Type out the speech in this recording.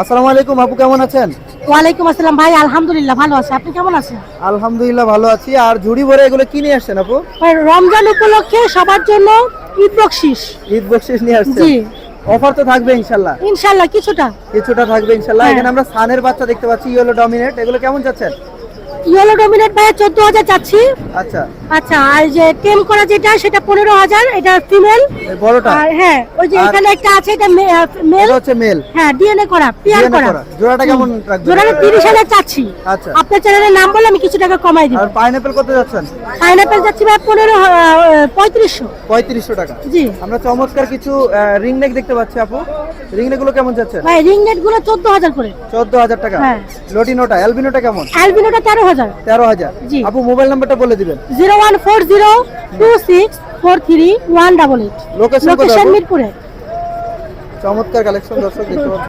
আসসালামু আলাইকুম আপু কেমন আছেন? ওয়ালাইকুম আসসালাম ভাই আলহামদুলিল্লাহ ভালো আছি। আপনি কেমন আছেন? আলহামদুলিল্লাহ ভালো আছি। আর ঝুড়ি ভরে এগুলো কি নিয়ে আসছেন আপু? রমজান উপলক্ষে সবার জন্য ঈদ বকশিস। ঈদ বকশিস নিয়ে আসছেন? জি। অফার তো থাকবে ইনশাল্লাহ। ইনশাল্লাহ কিছুটা। কিছুটা থাকবে ইনশাল্লাহ। হ্যাঁ। এখানে আমরা সানের বাচ্চা দেখতে পাচ্ছি ইয়েলো ডমিনেট। এগুলো কেমন যাচ্ছেন? ইয়েলো ডমিনেট ভাই চোদ্দ হাজার চাচ্ছি। আচ্ছা। আচ্ছা আর যে টেম করা যেটা সেটা পনেরো হাজার এটা ফিমেল বড়টা? আর হ্যাঁ ওই যে এখানে একটা আছে এটা মেল হচ্ছে মেল হ্যাঁ ডিএনএ করা DNA করা। করা। জোড়াটা কেমন রাখবেন? জোড়াটা তিরিশ হাজার চাচ্ছি। আচ্ছা। আপনার চ্যানেলের নাম বলে আমি কিছু টাকা কমাই দিব। আর পাইনাপেল কত যাচ্ছেন? পাইনাপেল যাচ্ছি ভাই পনেরো পঁয়ত্রিশশো। পঁয়ত্রিশশো টাকা। জি। আমরা চমৎকার কিছু রিং নেক দেখতে পাচ্ছি আপু। রিং নেকগুলো কেমন যাচ্ছে? ভাই রিং নেটগুলো চোদ্দ হাজার করে। চোদ্দ হাজার টাকা? হ্যাঁ। লটিনোটা অ্যালবিনোটা কেমন? অ্যালবিনোটা তেরো হাজার। তেরো হাজার। জি। আপু মোবাইল নাম্বারটা বলে দিবেন। Zero one four zero two six four three one double eight. Location location মিরপুরে। চমৎকার কালেকশন দর্শক দেখতে